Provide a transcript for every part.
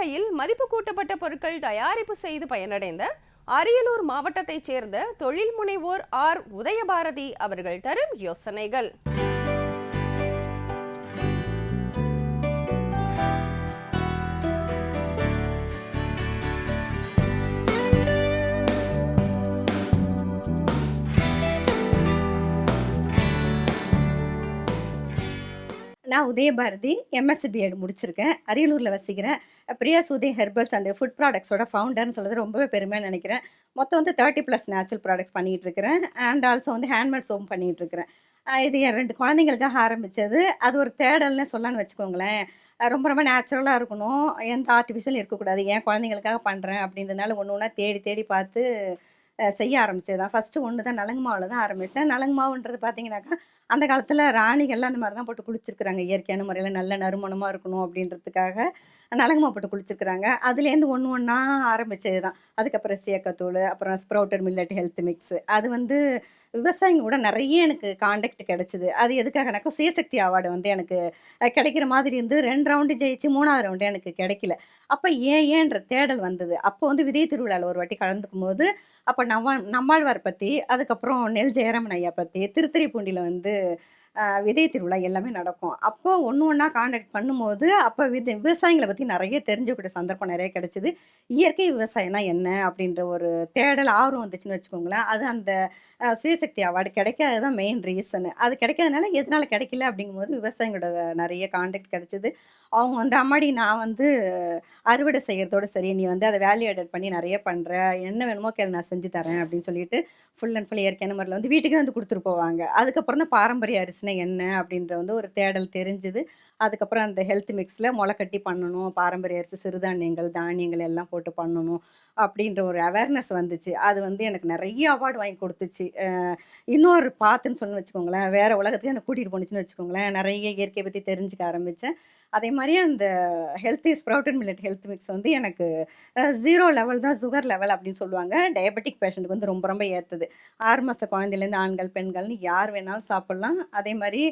மூலிகையில் மதிப்பு கூட்டப்பட்ட பொருட்கள் தயாரிப்பு செய்து பயனடைந்த அரியலூர் மாவட்டத்தைச் சேர்ந்த தொழில் முனைவோர் ஆர். உதயபாரதி அவர்கள் தரும் யோசனைகள். நான் உதயபாரதி எம்எஸ்சி பிஎட் முடிச்சிருக்கேன். அரியலூரில் வசிக்கிறேன். Priya Sudhe herbals and food ப்ராடக்ட்ஸோட ஃபவுண்டர்னு சொல்கிறது ரொம்பவே பெருமையாக நினைக்கிறேன். மொத்தம் வந்து தேர்ட்டி ப்ளஸ் நேச்சுரல் ப்ராடக்ட்ஸ் பண்ணிகிட்டு இருக்கிறேன். அண்ட் ஆல்சோ வந்து ஹேண்ட்மேட் சோம் பண்ணிகிட்டு இருக்கிறேன். இது என் ரெண்டு குழந்தைங்களுக்காக ஆரம்பித்தது அது ஒரு தேடல்னு சொல்லலாம்னு வச்சுக்கோங்களேன். ரொம்ப ரொம்ப நேச்சுரலாக இருக்கணும். எந்த ஆர்டிஃபிஷியல் இருக்கக்கூடாது. என் குழந்தைங்களுக்காக பண்ணுறேன் அப்படின்றதுனால ஒன்று ஒன்றா தேடி தேடி பார்த்து செய்ய ஆரம்பித்தது தான் ஃபஸ்ட்டு ஒன்று தான் நலங்கு மாவில் தான் ஆரம்பித்தேன் நலங்கு மாவுன்றது பார்த்தீங்கன்னாக்கா அந்த காலத்தில் ராணிகள்லாம் அந்த மாதிரி தான் போட்டு குளிச்சிருக்கிறாங்க. இயற்கையான முறையில் நல்ல நறுமணமாக இருக்கணும் அப்படின்றதுக்காக நலங்கு மாவு போட்டு குளிச்சிருக்கிறாங்க. அதுலேருந்து ஒன்று ஒன்றா ஆரம்பித்தது தான் அதுக்கப்புறம் சேக்கத்தூள் அப்புறம் ஸ்ப்ரவுட்டட் மில்லட் ஹெல்த் மிக்ஸ் அது வந்து விவசாயிங்க கூட நிறைய எனக்கு காண்டாக்ட் கிடைச்சிது. அது எதுக்காகனாக்கா சுயசக்தி அவார்டு வந்து எனக்கு கிடைக்கிற மாதிரி இருந்து ரெண்டு ரவுண்டு ஜெயிச்சு மூணாவது ரவுண்டு எனக்கு கிடைக்கல. அப்போ ஏன் ஏன்ற தேடல் வந்தது. அப்போ வந்து விதை திருவிழாவில் ஒரு வாட்டி கலந்துக்கும் போது அப்போ நம்ம நம்மாழ்வார் பற்றி அதுக்கப்புறம் நெல் ஜெயராமன் ஐயா பற்றி திருத்துறைப்பூண்டியில் வந்து விதை திருவிழா எல்லாமே நடக்கும். அப்போ ஒன்று ஒன்றா காண்டாக்ட் பண்ணும்போது அப்போ விதை விவசாயிகளை பற்றி நிறைய தெரிஞ்சக்கூடிய சந்தர்ப்பம் நிறைய கிடச்சிது. இயற்கை விவசாயம்னா என்ன? அப்படின்ற ஒரு தேடல் ஆர்வம் வந்துச்சுன்னு வச்சுக்கோங்களேன். அது அந்த சுயசக்தி அவார்டு கிடைக்காது தான் மெயின் ரீசனு அது கிடைக்காதனால எதனால் கிடைக்கல அப்படிங்கும்போது விவசாயிகளோட நிறைய காண்டாக்ட் கிடைச்சிது. அவங்க வந்து அம்மாடி நான் வந்து அறுவடை செய்கிறதோட சரி நீ வந்து அதை வேல்யூ ஆடட் பண்ணி நிறைய பண்ணுற என்ன வேணுமோ கேளு நான் செஞ்சு தரேன் அப்படின்னு சொல்லிட்டு ஃபுல் அண்ட் ஃபுல் இயற்கையான முறையில் வந்து வீட்டுக்கே வந்து கொடுத்துட்டு போவாங்க. அதுக்கப்புறம் தான் பாரம்பரிய அரிசினா என்ன அப்படின்ற வந்து ஒரு தேடல் தெரிஞ்சுது. அதுக்கப்புறம் அந்த ஹெல்த் மிக்ஸில் முளைக்கட்டி பண்ணணும் பாரம்பரிய அரிசி சிறுதானியங்கள் தானியங்கள் எல்லாம் போட்டு பண்ணணும் அப்படின்ற ஒரு அவேர்னஸ் வந்துச்சு. அது வந்து எனக்கு நிறைய அவார்டு வாங்கி கொடுத்துச்சு. இன்னொரு பார்த்துன்னு சொல்லி வச்சுக்கோங்களேன் வேறு உலகத்துக்கு எனக்கு கூட்டிகிட்டு போணுச்சுன்னு வச்சுக்கோங்களேன் நிறைய இயற்கையை பற்றி தெரிஞ்சுக்க ஆரம்பித்தேன் அதே மாதிரி அந்த health sprout millet health mix வந்து எனக்கு ஜீரோ லெவல் தான் சுகர் லெவல் அப்படின்னு சொல்லுவாங்க. டயபெட்டிக் பேஷண்ட்டுக்கு வந்து ரொம்ப ரொம்ப ஏற்றுது ஆறு மாத குழந்தையிலேருந்து ஆண்கள் பெண்கள்னு யார் வேணாலும் சாப்பிட்லாம். அதே மாதிரி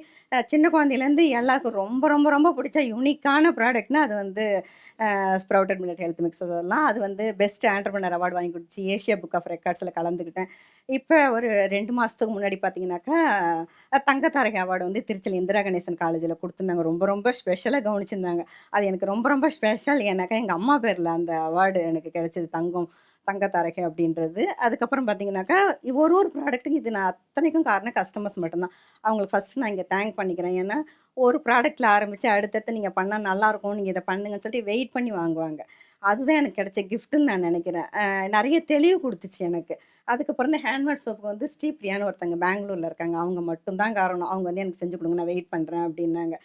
சின்ன குழந்தையிலேருந்து எல்லாருக்கும் ரொம்ப ரொம்ப ரொம்ப ரொம்ப பிடிச்ச யூனிக்கான ப்ராடக்ட்னா அது வந்து ஸ்ப்ரவுட்டட் மில்லட் ஹெல்த் மிக்ஸ் சொல்லலாம் அது வந்து பெஸ்ட் ஆண்டர்பனர் அவார்டு வாங்கி கொடுத்து ஏஷியா புக் ஆஃப் ரெக்கார்ட்ஸில் கலந்துக்கிட்டேன். இப்போ ஒரு ரெண்டு மாதத்துக்கு முன்னாடி பார்த்தீங்கன்னாக்கா தங்கத்தாரகை அவார்டு வந்து திருச்சியில் இந்திரா கணேசன் காலேஜில் கொடுத்துருந்தாங்க. ரொம்ப ரொம்ப ஸ்பெஷலாக கவனிச்சிருந்தாங்க. அது எனக்கு ரொம்ப ரொம்ப ஸ்பெஷல் ஏன்னாக்கா எங்கள் அம்மா பேரில் அந்த அவார்டு எனக்கு கிடைச்சது தங்கம். தங்கத்தாரகை அப்படின்றது. அதுக்கப்புறம் பார்த்தீங்கன்னாக்கா ஒரு ஒரு ப்ராடக்ட்டும் இது நான் அத்தனைக்கும் காரணம் கஸ்டமர்ஸ் மட்டும்தான். அவங்களுக்கு ஃபஸ்ட்டு நான் இங்கே தேங்க் பண்ணிக்கிறேன். ஏன்னா ஒரு ப்ராடக்ட்டில் ஆரம்பித்து அடுத்தடுத்து நீங்கள் பண்ணால் நல்லாயிருக்கும் நீங்கள் இதை பண்ணுங்கன்னு சொல்லிட்டு வெயிட் பண்ணி வாங்குவாங்க. அதுதான் எனக்கு கிடைச்ச கிஃப்ட்டுன்னு நான் நினைக்கிறேன். நிறைய தெளிவு கொடுத்துச்சு எனக்கு. அதுக்கப்புறம் இந்த ஹேண்ட்மேட் சோப்புக்கு வந்து ஸ்ரீப்ரியான்னு ஒருத்தங்க பெங்களூரில் இருக்காங்க. அவங்க மட்டும்தான் காரணம். அவங்க வந்து எனக்கு செஞ்சு கொடுங்க நான் வெயிட் பண்ணுறேன் அப்படின்னாங்க.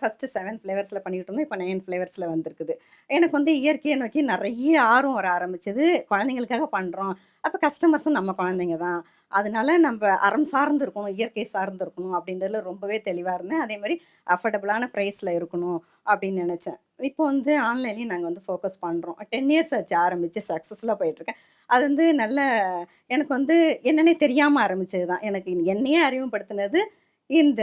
ஃபஸ்ட்டு செவன் ஃப்ளேவர்ஸில் பண்ணிக்கிட்டு இருந்தோம். இப்போ நைன் ஃப்ளேவர்ஸில் வந்திருக்குது. எனக்கு வந்து இயற்கையை நோக்கி நிறைய ஆர்வம் வர ஆரம்பிச்சது குழந்தைங்களுக்காக பண்ணுறோம் அப்போ கஸ்டமர்ஸும் நம்ம குழந்தைங்க தான். அதனால நம்ம அறம் சார்ந்து இருக்கணும் இயற்கை சார்ந்து இருக்கணும் அப்படின்றதுல ரொம்பவே தெளிவாக இருந்தேன். அதே மாதிரி அஃபோர்டபுளான ப்ரைஸில் இருக்கணும் அப்படின்னு நினச்சேன். இப்போ வந்து ஆன்லைன்லேயும் நாங்கள் வந்து ஃபோக்கஸ் பண்ணுறோம் டென் இயர்ஸ் ஆச்சு ஆரம்பித்து சக்ஸஸ்ஃபுல்லாக போயிட்டுருக்கேன் அது வந்து நல்ல எனக்கு வந்து என்னன்னே தெரியாமல் ஆரம்பித்தது தான் எனக்கு என்னையே அறிமுகப்படுத்தினது இந்த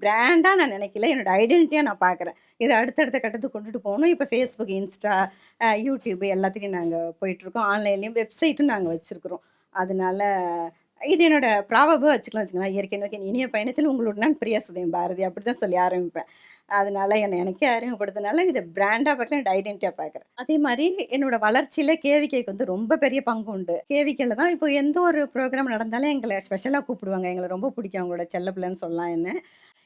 பிராண்டாக நான் நினைக்கல. என்னோட ஐடென்டிட்டியாக நான் பார்க்குறேன். இதை அடுத்தடுத்த கட்டத்துக்கு கொண்டுட்டு போகணும். இப்போ ஃபேஸ்புக் இன்ஸ்டா யூடியூப் எல்லாத்துலேயும் நாங்கள் போயிட்டுருக்கோம் ஆன்லைன்லேயும் வெப்சைட்டும் நாங்கள் வச்சுருக்குறோம். அதனால இது என்னோட ப்ராபபாக வச்சுக்கலாம் வச்சுக்கலாம் இயற்கை நோக்கி இனிய பயணத்தில் உங்களோட நான் பிரியா சுதயம் பாரதி அப்படி தான் சொல்லி ஆரம்பிப்பேன். அதனால என்னை எனக்கே அறிமுகப்படுத்தினால இதை பிராண்டாக பார்க்கல என்னோட ஐடென்டிட்டியாக பார்க்குறேன். அதே மாதிரி என்னோட வளர்ச்சியில் கேவிக்கைக்கு வந்து ரொம்ப பெரிய பங்கு உண்டு. கேவிக்கையில் தான் இப்போ எந்த ஒரு ப்ரோக்ராம் நடந்தாலும் எங்களை ஸ்பெஷலாக கூப்பிடுவாங்க. எங்களை ரொம்ப பிடிக்கும். அவங்களோட செல்ல பிள்ளைன்னு சொல்லலாம் என்ன.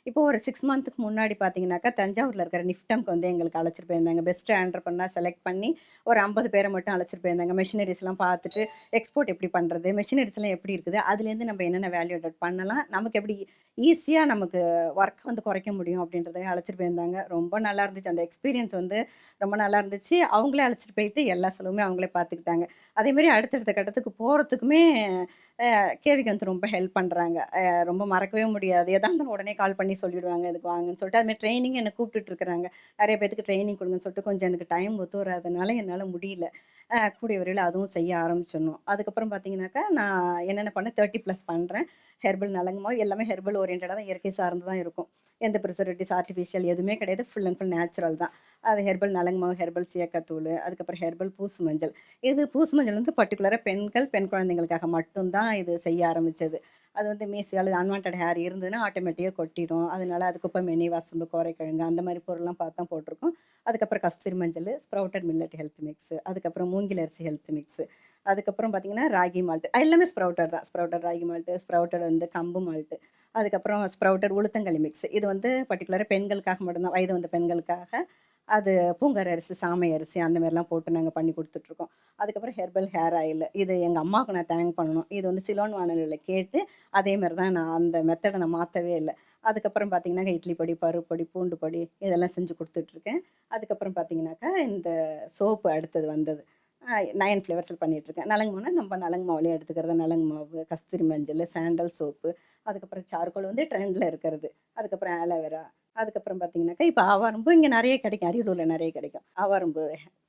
இப்போ ஒரு சிக்ஸ் மந்த்துக்கு முன்னாடி பார்த்தீங்கன்னாக்கா தஞ்சாவூரில் இருக்கிற நிஃப்டம்க்கு வந்து எங்களுக்கு அழைச்சிட்டு போயிருந்தாங்க. பெஸ்ட் பண்ணால் செலக்ட் பண்ணி ஒரு ஐம்பது பேரை மட்டும் அழைச்சிட்டு போயிருந்தாங்க. மெஷினரிஸ்லாம் பார்த்துட்டு எக்ஸ்போர்ட் எப்படி பண்ணுறது மெஷினரிஸ்லாம் எப்படி இருக்குது அதுலேருந்து நம்ம என்னென்ன வேல்யூ அட் பண்ணலாம் நமக்கு எப்படி ஈஸியாக நமக்கு ஒர்க் வந்து குறைக்க முடியும் அப்படின்றத அழைச்சிட்டு போயிருந்தாங்க. ரொம்ப நல்லா இருந்துச்சு. அந்த எக்ஸ்பீரியன்ஸ் வந்து ரொம்ப நல்லா இருந்துச்சு. அவங்களே அழைச்சிட்டு போயிட்டு எல்லா செலவுமே அவங்களே பார்த்துக்கிட்டாங்க. அதே மாதிரி அடுத்தடுத்த கட்டத்துக்கு போகிறதுக்குமே கேவிக்கு வந்து ரொம்ப ஹெல்ப் பண்ணுறாங்க ரொம்ப மறக்கவே முடியாது. எதா இருந்தாலும் உடனே கால் பண்ணி சொல்லிவிடுவாங்க இதுக்கு வாங்கன்னு சொல்லிட்டு. அதுமாதிரி ட்ரைனிங் என்னை கூப்பிட்டுட்டு இருக்கிறாங்க. நிறைய பேத்துக்கு ட்ரைனிங் கொடுங்கன்னு சொல்லிட்டு கொஞ்சம் எனக்கு டைம் ஒத்து வராதனால என்னால் முடியல. கூடிய விரைவில் அதுவும் செய்ய ஆரம்பிச்சிடணும். அதுக்கப்புறம் பார்த்தீங்கன்னாக்கா நான் என்னென்ன பண்ணேன்? தேர்ட்டி ப்ளஸ் பண்ணுறேன் ஹெர்பல் நலங்குமோ? எல்லாமே ஹெர்பல் ஓரியன்டாக தான் இயற்கை சார்ந்து தான் இருக்கும். எந்த ப்ரிசர்வேட்டிவ்ஸ் ஆர்டிஃபிஷியல் எதுவுமே கிடையாது. ஃபுல் அண்ட் ஃபுல் நேச்சுரல் தான். அது ஹெர்பல் நலங்குமாவு ஹெர்பல் சீயக்காத்தூள் அதுக்கப்புறம் ஹெர்பல் பூசு மஞ்சள் இது பூசு மஞ்சள் வந்து பர்டிகுலராக பெண்கள் பெண் குழந்தைங்களுக்காக மட்டும்தான் இது செய்ய ஆரம்பித்தது அது வந்து மீசியால் அன்வான்ட் ஹேர் இருந்ததுன்னா ஆட்டோமேட்டிக்காக கொட்டிடும். அதனால அதுக்கப்புறம் மெனி வாசம்பு கோரைக்கிழங்கு அந்த மாதிரி பொருள்லாம் பார்த்து தான் போட்டிருக்கோம். அதுக்கப்புறம் கஸ்தூரி மஞ்சள் ஸ்ப்ரவுட்டட் மில்லட் ஹெல்த் மிக்ஸ் அதுக்கப்புறம் மூங்கில் அரிசி ஹெல்த் மிக்ஸ் அதுக்கப்புறம் பார்த்தீங்கன்னா ராகி மால்ட்டு. எல்லாமே ஸ்ப்ரவுட்டர் தான். ஸ்ப்ரவுட்டர் ராகி மால்ட்டு ஸ்ப்ரவுட்டர் வந்து கம்பு மால்ட்டு. அதுக்கப்புறம் ஸ்ப்ரவுட்டர் உளுத்தங்களி மிக்ஸ் இது வந்து பர்டிகுலராக பெண்களுக்காக மட்டும்தான். வயது வந்த பெண்களுக்காக அது பூங்கர் அரிசி சாமை அரிசி அந்த மாதிரிலாம் போட்டு நாங்கள் பண்ணி கொடுத்துட்ருக்கோம். அதுக்கப்புறம் ஹெர்பல் ஹேர் ஆயில் இது எங்கள் அம்மாவுக்கு நான் தேங்க் பண்ணணும். இது வந்து சிலோன் வானொலியில் கேட்டு அதே மாதிரி தான் நான் அந்த மெத்தடை நான் மாற்றவே இல்லை. அதுக்கப்புறம் பார்த்தீங்கன்னா இட்லி பொடி பருப்பு பொடி பூண்டு பொடி இதெல்லாம் செஞ்சு கொடுத்துட்ருக்கேன். அதுக்கப்புறம் பார்த்தீங்கன்னாக்கா இந்த சோப்பு அடுத்தது வந்தது. நயன் ஃப்ளேவர்ஸில் பண்ணிகிட்ருக்கேன் நலங்கு மாவுனா நம்ம நலங்கு மாவுலேயே எடுத்துக்கிறது. நலங்கு மாவு கஸ்தூரி மஞ்சள் சாண்டல் சோப்பு அதுக்கப்புறம் சார்கோல் வந்து ட்ரெண்டில் இருக்கிறது. அதுக்கப்புறம் ஆலோவேரா அதுக்கப்புறம் பார்த்தீங்கன்னாக்கா இப்போ ஆவாரம்பு இங்கே நிறைய கிடைக்கும். அரியலூரில் நிறைய கிடைக்கும். ஆவாரம்பு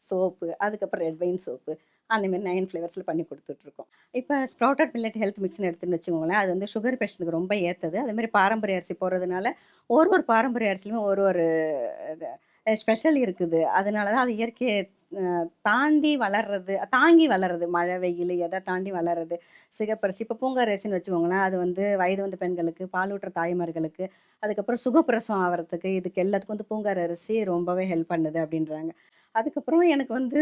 சோப்பு அதுக்கப்புறம் ரெட் வைன் சோப்பு அந்த மாதிரி நைன் ஃப்ளேவர்ஸில் பண்ணி கொடுத்துட்ருக்கோம். இப்போ ஸ்ப்ரவுட்டட் மில்லட் ஹெல்த் மிக்ஸ்னு எடுத்துன்னு வச்சுக்கோங்களேன். அது வந்து சுகர் பேஷண்ட்டுக்கு ரொம்ப ஏற்றது அதேமாதிரி பாரம்பரிய அரிசி போடுறதுனால ஒரு ஒரு பாரம்பரிய அரிசிலையும் ஒரு ஒரு ஸ்பெஷல் இருக்குது. அதனால தான் அது இயற்கையை தாண்டி வளர்றது தாங்கி வளர்றது. மழை வெயில் எதை தாண்டி வளர்றது. சிகப்பரிசி இப்போ பூங்கரசின்னு அரிசின்னு வச்சுக்கோங்களேன். அது வந்து வயது வந்த பெண்களுக்கு பாலூட்டுற தாய்மார்களுக்கு அதுக்கப்புறம் சுகப்பிரசவம் ஆகிறதுக்கு இதுக்கு எல்லாத்துக்கும் வந்து பூங்கார் அரிசி ரொம்பவே ஹெல்ப் பண்ணுது அப்படின்றாங்க. அதுக்கப்புறம் எனக்கு வந்து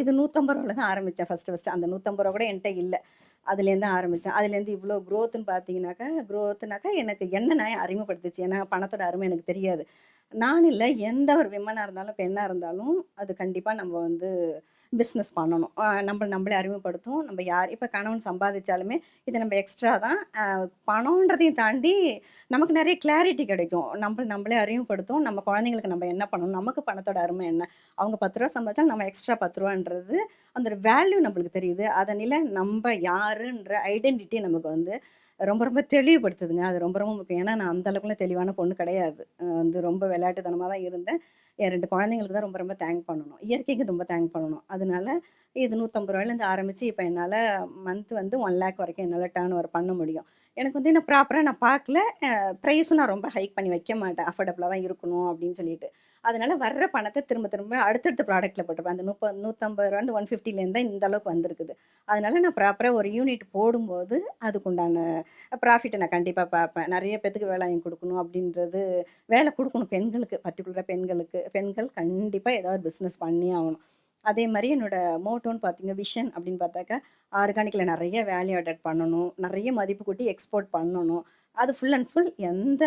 இது நூற்றம்பது ரூபாவில் தான் ஆரம்பித்தேன் ஃபஸ்ட்டு ஃபஸ்ட்டு அந்த நூற்றம்பது ரூபா கூட என்கிட்ட இல்லை. அதுலேருந்து ஆரம்பித்தேன் அதுலேருந்து இவ்வளோ க்ரோத்துன்னு பார்த்தீங்கன்னாக்கா க்ரோத்துனாக்கா எனக்கு என்ன நான் அறிமுகப்படுத்துச்சு? ஏன்னா பணத்தோட அருமை எனக்கு தெரியாது. நான் இல்லை எந்த ஒரு விமனாக இருந்தாலும் பெண்ணாக இருந்தாலும் அது கண்டிப்பாக நம்ம வந்து பிஸ்னஸ் பண்ணணும். நம்ம நம்மளே அறிமுகப்படுத்தும் நம்ம யார் இப்போ கணவன் சம்பாதிச்சாலுமே இது நம்ம எக்ஸ்ட்ரா தான் பணம்ன்றதையும் பணன்றதையும் தாண்டி நமக்கு நிறைய கிளாரிட்டி கிடைக்கும். நம்ம நம்மளே அறிமுகப்படுத்தும் நம்ம குழந்தைங்களுக்கு நம்ம என்ன பண்ணணும்? நமக்கு பணத்தோட அருமை என்ன? அவங்க பத்து ரூபா சம்பாதிச்சா நம்ம எக்ஸ்ட்ரா பத்து ரூபான்றது அந்த வேல்யூ நம்மளுக்கு தெரியுது. அதனால நம்ம யாருன்ற ஐடென்டிட்டி நமக்கு வந்து ரொம்ப ரொம்ப தெளிவுபடுத்துதுங்க. அது ரொம்ப ரொம்ப முக்கியம். ஏன்னா நான் அந்த அளவுக்குலாம் தெளிவான பொண்ணு கிடையாது. வந்து ரொம்ப விளையாட்டுத்தனமாக தான் இருந்தேன். என் ரெண்டு குழந்தைங்களுக்கு தான் ரொம்ப ரொம்ப தேங்க் பண்ணணும். இயற்கைக்கு ரொம்ப தேங்க் பண்ணணும். அதனால இது நூற்றம்பது ரூபாயிலேருந்து ஆரம்பித்து இப்போ என்னால் மந்த் வந்து ஒன் லேக் வரைக்கும் என்னால் டேர்ன் ஓவர் பண்ண முடியும். எனக்கு வந்து என்ன ப்ராப்பராக நான் பார்க்கல. ப்ரைஸும் நான் ரொம்ப ஹைக் பண்ணி வைக்க மாட்டேன். அஃபோர்டபுளாக தான் இருக்கணும் அப்படின்னு சொல்லிட்டு. அதனால வர்ற பணத்தை திரும்ப திரும்ப அடுத்தடுத்த ப்ராடக்ட்டில் போட்டுருப்பேன் அந்த முப்பது நூற்றம்பது ரூபாந்து ஒன் ஃபிஃப்டிலேருந்து தான் இந்த அளவுக்கு வந்திருக்குது. அதனால நான் ப்ராப்பராக ஒரு யூனிட் போடும்போது அதுக்குண்டான ப்ராஃபிட்டை நான் கண்டிப்பாக பார்ப்பேன். நிறைய பேத்துக்கு வேலை வாங்கி கொடுக்கணும் அப்படின்றது வேலை கொடுக்கணும் பெண்களுக்கு பர்டிகுலராக பெண்களுக்கு. பெண்கள் கண்டிப்பாக ஏதாவது பிஸ்னஸ் பண்ணி ஆகணும். அதே மாதிரி என்னோட மோட்டோன்னு பார்த்தீங்க விஷன் அப்படின்னு பார்த்தாக்கா ஆர்கானிக்கில் நிறைய வேல்யூ ஆடட் பண்ணணும். நிறைய மதிப்பு கூட்டி எக்ஸ்போர்ட் பண்ணணும். அது ஃபுல் அண்ட் ஃபுல் எந்த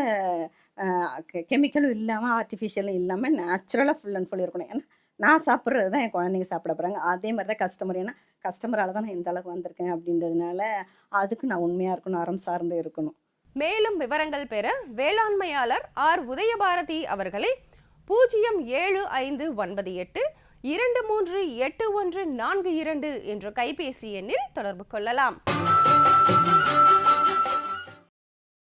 கெமிக்கலும் இல்லாமல் ஆர்டிஃபிஷியலும் இல்லாமல் நேச்சுரலாக ஃபுல் அண்ட் ஃபுல் இருக்கணும். ஏன்னா நான் சாப்பிட்றது தான் என் குழந்தைங்க சாப்பிட போகிறாங்க அதே மாதிரி தான் கஸ்டமர் ஏன்னா கஸ்டமரால் தான் நான் இந்த அளவுக்கு வந்திருக்கேன் அப்படின்றதுனால அதுக்கு நான் உண்மையாக இருக்கணும் அறம் சார்ந்து இருக்கணும். மேலும் விவரங்கள் பெற வேளாண்மையாளர் ஆர். உதயபாரதி அவர்களை பூஜ்ஜியம் ஏழு ஐந்து ஒன்பது எட்டு இரண்டு மூன்று எட்டு ஒன்று நான்கு இரண்டு என்ற கைபேசி எண்ணில் தொடர்பு கொள்ளலாம்.